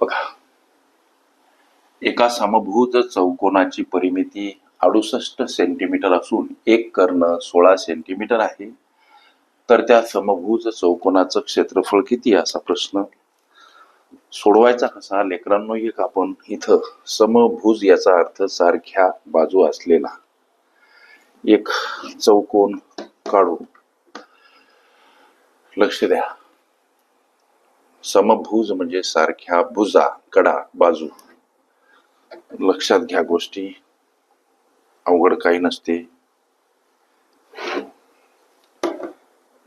बघा. एका समभूत चौकोनाची परिमिती अडुसष्ट सेंटीमीटर असून एक कर्ण सोळा सेंटीमीटर आहे. तर त्या समभूज चौकोनाचं क्षेत्रफळ किती असा प्रश्न? सोडवायचा कसा? लेकरांनो एक आपण इथं समभुज याचा अर्थ सारख्या बाजू असलेला. एक चौकोन काढू लक्ष द्या. समभुज म्हणजे सारख्या भुजा कडा बाजू. लक्षात घ्या गोष्टी. अवघड काही नसते.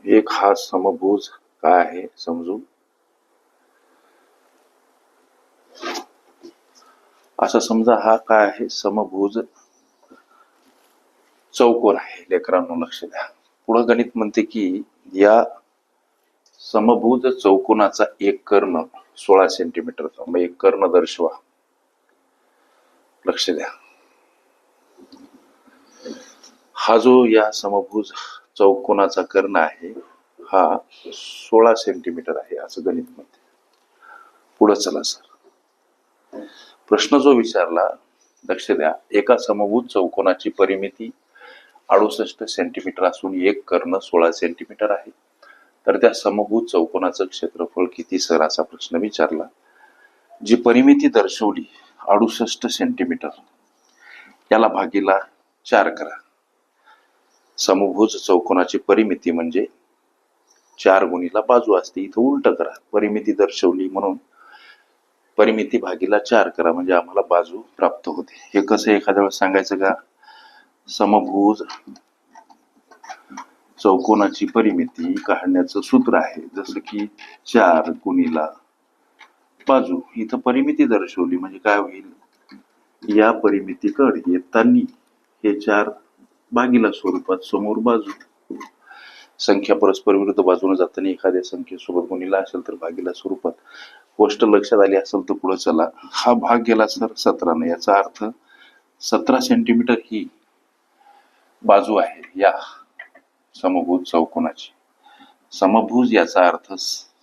एक हा समभुज काय आहे समजू? असं समजा हा काय आहे? समभुज चौकोन आहे. लेकरांनो लक्ष द्या. पुढं गणित म्हणते की या समभुज चौकोनाचा एक कर्ण सोळा सेंटीमीटरचा मग एक कर्ण दर्शवा. लक्ष द्या. हा जो या समभुज चौकोनाचा कर्ण आहे हा सोळा सेंटीमीटर आहे असं गणित म्हणते. पुढं चला सर प्रश्न जो विचारला लक्ष द्या. एका समभुज चौकोनाची परिमिती अडुसष्ट सेंटीमीटर असून एक कर्ण सोळा सेंटीमीटर आहे. तर त्या समभूत चौकोनाचं क्षेत्रफळ किती सर? असा प्रश्न विचारला जी परिमिती दर्शवली अडुसष्ट सेंटीमीटर याला भागीला चार करा. समभुज चौकोनाची परिमिती म्हणजे चार गुणीला बाजू असते इथं उलट करा. परिमिती दर्शवली म्हणून परिमिती भागीला चार करा म्हणजे आम्हाला बाजू प्राप्त होते. हे कसं एखाद्या वेळेस सांगायचं का? समभुज चौकोनाची परिमिती काढण्याचं सूत्र आहे. जसं की चार गुणीला बाजू. इथं परिमिती दर्शवली म्हणजे काय होईल? या परिमितीकडे येताना हे चार भागीला स्वरूपात समोर बाजू. संख्या परस्पर विरुद्ध बाजूने जाताना एखाद्या संख्येसोबत गुणीला असेल तर भागीला स्वरूपात. गोष्ट लक्षात आली असेल तर पुढे चला. हा भाग गेला सर सतराने. याचा अर्थ सतरा सेंटीमीटर ही बाजू आहे. या. समभुज चौकोनाची. समभुज याचा अर्थ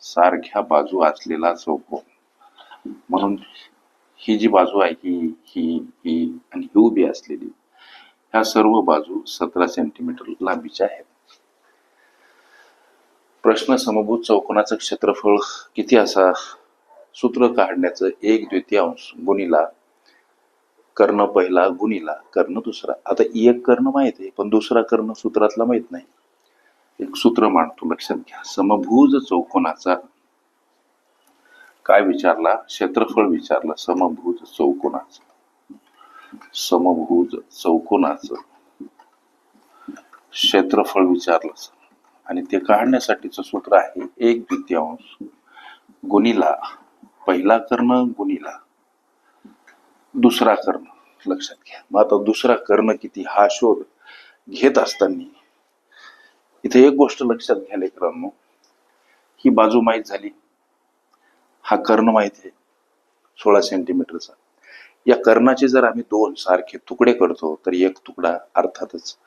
सारख्या बाजू असलेला चौकोन. म्हणून ही जी बाजू आहे ही ही ही आणि ही उभी असलेली ह्या सर्व बाजू सतरा सेंटीमीटर लांबीच्या आहेत. प्रश्न समभूत चौकोनाचं क्षेत्रफळ किती असा? सूत्र काढण्याचं एक द्वितीयांश गुणीला कर्ण पहिला गुणीला कर्ण दुसरा. आता एक कर्ण माहीत आहे पण दुसरा कर्ण सूत्रातला माहीत नाही. एक सूत्र मांडतो लक्षात घ्या. समभुज चौकोनाचा काय विचारला? क्षेत्रफळ विचारलं समभुज चौकोनाचं. समभुज चौकोनाचं क्षेत्रफळ विचारलं आणि ते काढण्यासाठीचं सूत्र आहे एक द्वितीयांश. गुणीला पहिला कर्ण गुणीला दुसरा कर्ण. लक्षात घ्या. मग आता दुसरा कर्ण किती? हा शोध घेत असताना इथे एक गोष्ट लक्षात घ्या लेकरांनो. ही बाजू माहीत झाली. हा कर्ण माहीत आहे सोळा सेंटीमीटरचा या कर्णाचे जर आम्ही दोन सारखे तुकडे करतो तर एक तुकडा अर्थातच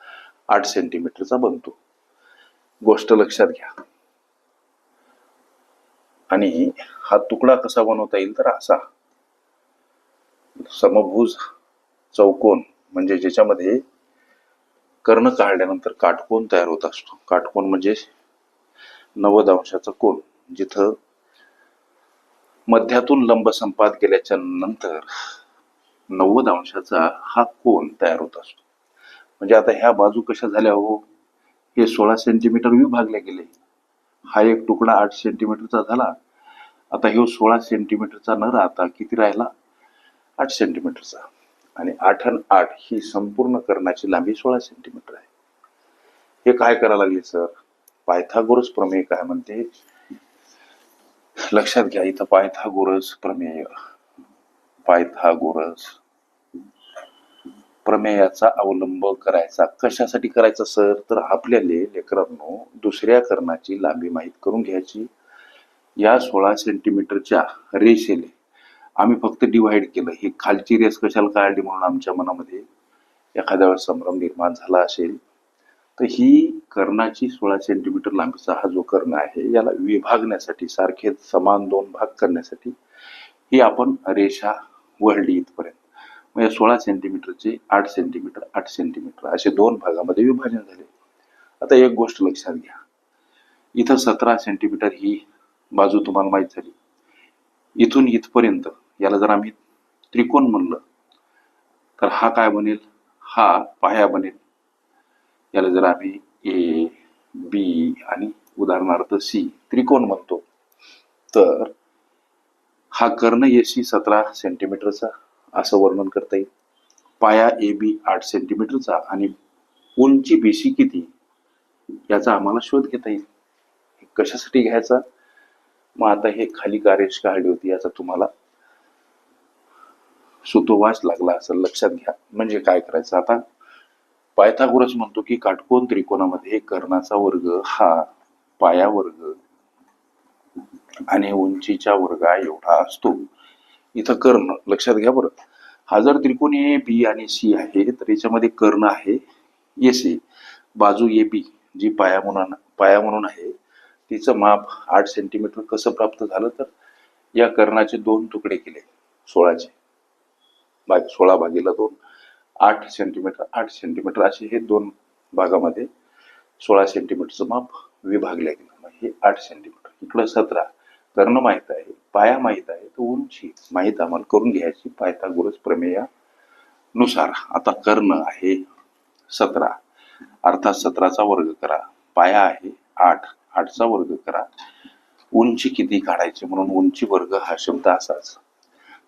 आठ सेंटीमीटरचा बनतो. गोष्ट लक्षात घ्या. आणि हा तुकडा कसा बनवता येईल तर असा. समभुज चौकोन म्हणजे ज्याच्यामध्ये कर्ण काढल्यानंतर काटकोन तयार होत असतो. काटकोन म्हणजे नव्वद अंशाचा कोण जिथं मध्यातून लंब संपात गेल्याच्यानंतर नव्वद अंशाचा हा कोण तयार होत असतो. म्हणजे आता ह्या बाजू कशा झाल्या हो? हे सोळा सेंटीमीटर विभागले गेले. हा एक तुकडा आठ सेंटीमीटरचा झाला. आता हे सोळा सेंटीमीटरचा न राहता किती राहिला? आठ सेंटीमीटरचा आणि आठ आणि आठ ही संपूर्ण कर्णाची लांबी सोळा सेंटीमीटर आहे. हे काय करायला लागले सर पायथागोरस प्रमेय काय म्हणते? लक्षात घ्या इथं पायथागोरस प्रमेय. पायथागोरस प्रमेयाचा अवलंब करायचा. कशासाठी करायचा सर तर आपल्याला लेकरांनो दुसऱ्या कर्णाची लांबी माहीत करून घ्यायची. या सोळा सेंटीमीटरच्या रेषेले आम्ही फक्त डिव्हाइड केलं. ही खालची रेस कशाला काढली म्हणून आमच्या मनामध्ये एखाद्या वेळेस संभ्रम निर्माण झाला असेल तर ही कर्णाची सोळा सेंटीमीटर लांबीचा हा जो कर्ण आहे याला विभागण्यासाठी सारखे समान दोन भाग करण्यासाठी ही आपण रेषा वळली इथपर्यंत. म्हणजे सोळा सेंटीमीटरचे आठ सेंटीमीटर आठ सेंटीमीटर असे दोन भागामध्ये विभाजन झाले. आता एक गोष्ट लक्षात घ्या. इथं सतरा सेंटीमीटर ही बाजू तुम्हाला माहीत झाली. इथून इथपर्यंत याला जर आम्ही त्रिकोण म्हणलं तर हा काय बनेल? हा पाया बनेल. याला जर आम्ही ए बी आणि उदाहरणार्थ सी त्रिकोण म्हणतो तर हा कर्ण एसी सतरा सेंटीमीटरचा असं वर्णन करता येईल. पाया ए बी आठ सेंटीमीटरचा आणि उंची बीसी किती? याचा आम्हाला शोध घेता येईल. कशासाठी घ्यायचा? मग आता हे खाली कार्यश काढली होती याचा तुम्हाला सुतोवास लागला असं लक्षात घ्या. म्हणजे काय करायचं? आता पायथागोरस म्हणतो की काटकोन त्रिकोणामध्ये कर्णाचा वर्ग हा पाया वर्ग आणि उंचीच्या वर्गा एवढा असतो. इथं कर्ण लक्षात घ्या बरं. हा जर त्रिकोण ए बी आणि सी आहे तर याच्यामध्ये कर्ण आहे ए सी. बाजू ए बी जी पाया म्हणून पाया म्हणून आहे तिचं माप आठ सेंटीमीटर कसं प्राप्त झालं तर या कर्णाचे दोन तुकडे केले सोळाचे. भाग सोळा भागीला दोन आठ सेंटीमीटर आठ सेंटीमीटर असे हे दोन भागामध्ये सोळा सेंटीमीटरचं माप विभागले गेलं. हे आठ सेंटीमीटर इकडं सतरा. कर्ण माहीत आहे पाया माहीत आहे तर उंची माहीत आम्हाला करून घ्यायची पायथागोरस प्रमेयानुसार. आता कर्ण आहे सतरा. अर्थात सतराचा वर्ग करा. पाया आहे आठ. आठचा वर्ग करा. उंची किती काढायची? म्हणून उंची वर्ग हा शब्द असाच.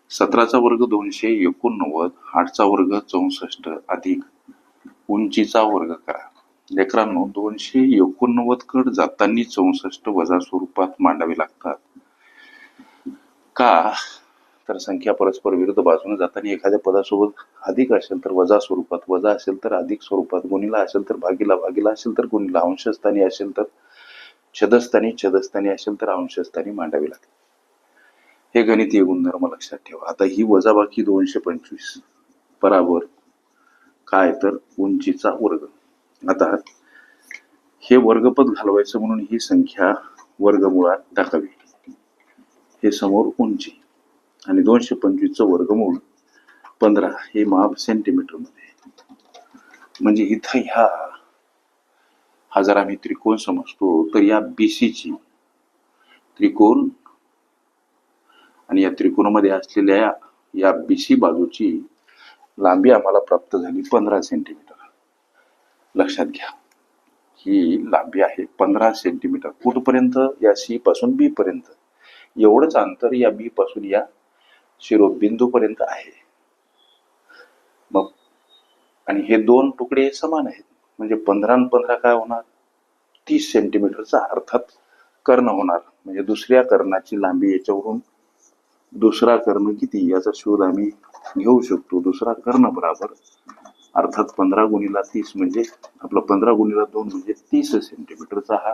सतराचा वर्ग दोनशे एकोणनव्वद आठचा वर्ग चौसष्ट अधिक. उंचीचा वर्ग करा. लेकरांनो दोनशे एकोणनव्वद कड जाताना चौसष्ट वजा स्वरूपात मांडावे लागतात. का? तर संख्या परस्पर विरुद्ध बाजूने जाताना एखाद्या पदासोबत अधिक असेल तर वजा स्वरूपात वजा असेल तर अधिक स्वरूपात गुणीला असेल तर भागीला भागीला असेल तर गुणीला अंशस्थानी असेल तर छदस्थानी छदस्थानी असेल तर अंशस्थानी मांडावी लागते. हे गणितीय गुणधर्म लक्षात ठेवा. आता ही वजाबाकी दोनशे पंचवीस. बराबर. काय तर उंचीचा वर्ग. आता हे वर्गपद घालवायचं म्हणून ही संख्या वर्गमुळात टाकावी हे समोर उंची आणि दोनशे पंचवीसचं वर्गमूळ पंधरा हे माप सेंटीमीटरमध्ये. म्हणजे इथं ह्या हा जर आम्ही त्रिकोण समजतो तर या बीसीची त्रिकोण आणि या त्रिकोणामध्ये असलेल्या या बी सी बाजूची लांबी आम्हाला प्राप्त झाली पंधरा सेंटीमीटर लक्षात घ्या ही लांबी आहे पंधरा सेंटीमीटर कुठपर्यंत? या सी पासून बी पर्यंत. एवढंच अंतर या बी पासून या शिरोबिंदू पर्यंत आहे. मग आणि हे दोन तुकडे समान आहेत. म्हणजे पंधरा पंधरा काय होणार? तीस सेंटीमीटरचा अर्थात कर्ण होणार. म्हणजे दुसऱ्या कर्णाची लांबी याच्यावरून दुसरा कर्ण किती? याचा शोध आम्ही घेऊ शकतो. दुसरा कर्ण बराबर अर्थात पंधरा गुणीला तीस म्हणजे आपला पंधरा गुणीला दोन म्हणजे तीस सेंटीमीटरचा हा.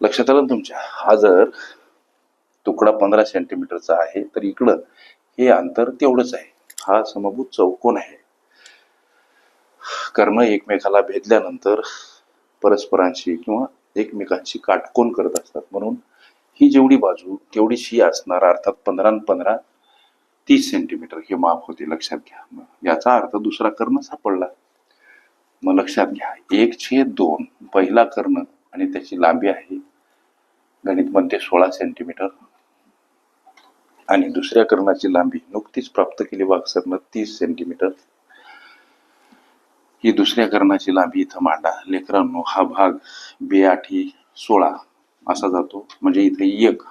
लक्षात आलं ना तुमच्या? हा जर तुकडा पंधरा सेंटीमीटरचा आहे तर इकडं हे अंतर तेवढंच आहे. हा समभूत चौकोन आहे. कर्ण एकमेकाला भेदल्यानंतर परस्परांशी किंवा एकमेकांशी काटकोन करत असतात. म्हणून ही जेवढी बाजू तेवढीच ही असणार अर्थात पंधरा आणि पंधरा तीस सेंटीमीटर हे माप होते लक्षात घ्या. मग याचा अर्थ दुसरा कर्ण सापडला. मग लक्षात घ्या एक छेद दोन पहिला कर्ण आणि त्याची लांबी आहे गणित म्हणते सोळा सेंटीमीटर आणि दुसऱ्या कर्णाची लांबी नुकतीच प्राप्त केली वाघसरनं तीस सेंटीमीटर ही दुसऱ्या कर्णाची लांबी इथं मांडा. लेकरांनो हा भाग बेआठी सोळा असा जातो. म्हणजे इथे एक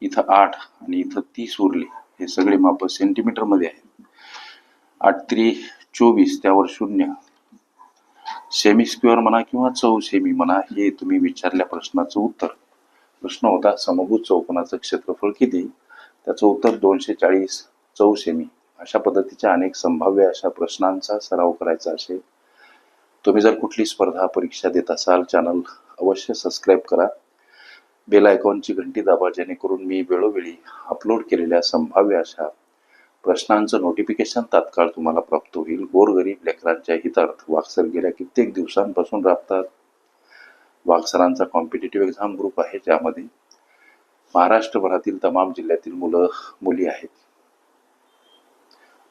इथं आठ आणि इथं तीस उरले. हे सगळे माप सेंटीमीटरमध्ये आहेत. आठ त्री चोवीस त्यावर शून्य. सेमी स्क्वेअर म्हणा किंवा चौ सेमी म्हणा हे तुम्ही विचारल्या प्रश्नाचं उत्तर. प्रश्न होता समभूत चौकोनाचं क्षेत्रफळ किती? त्याचं उत्तर दोनशे चाळीस चौ सेमी. अशा पद्धतीच्या अनेक संभाव्य अशा प्रश्नांचा सराव करायचा असेल. तुम्ही जर कुठली स्पर्धा परीक्षा देत असाल चॅनल अवश्य सबस्क्राईब करा. बेल आयकॉनची घंटी दाबा जेणेकरून मी वेळोवेळी अपलोड केलेल्या संभाव्य अशा प्रश्नांचं नोटिफिकेशन तात्काळ तुम्हाला प्राप्त होईल. गोरगरीब लेकरांच्या हितार्थ वाक्सर गेल्या कित्येक दिवसांपासून राबतात. वाक्सरांचा कॉम्पिटेटिव्ह एक्झाम ग्रुप आहे ज्यामध्ये महाराष्ट्रभरातील तमाम जिल्ह्यातील मुलं मुली आहेत.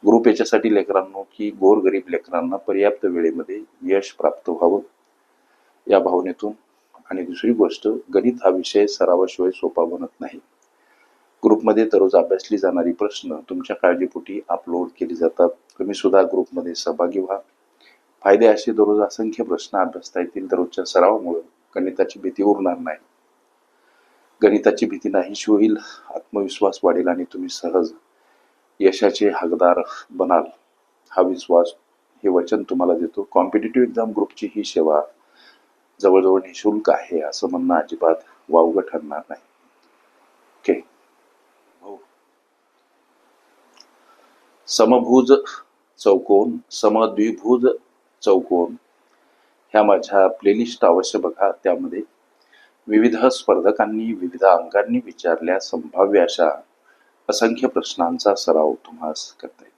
ग्रुप याच्यासाठी लेकरांनो की गोरगरीब लेकरांना पर्याप्त वेळेमध्ये यश प्राप्त व्हावं. या भावनेतून आणि दुसरी गोष्ट गणित हा विषय सरावाशिवाय सोपा बनत नाही. ग्रुपमध्ये दररोज अभ्यासली जाणारी प्रश्न तुमच्या काळजीपोटी अपलोड केली जातात. तुम्ही सुद्धा ग्रुपमध्ये सहभागी व्हा. फायदे असे दररोज असंख्य प्रश्न अभ्यासता येतील. दररोजच्या सरावामुळे गणिताची भीती उरणार नाही. गणिताची भीती नाहीशी होईल आत्मविश्वास वाढेल आणि तुम्ही सहज यशाचे हकदार बनाल. हा विश्वास हे वचन तुम्हाला देतो. कॉम्पिटेटिव्ह एक्झाम ग्रुपची ही सेवा जवळजवळ निशुल्क आहे असं म्हणणं अजिबात वावगं ठरणार नाही. ओके हो. समभुज चौकोन समद्विभुज चौकोन ह्या माझ्या प्लेलिस्ट अवश्य बघा. त्यामध्ये विविध स्पर्धकांनी विविध अंगांनी विचारल्या संभाव्य अशा असंख्य प्रश्नांचा सराव तुम्हाला करता येईल.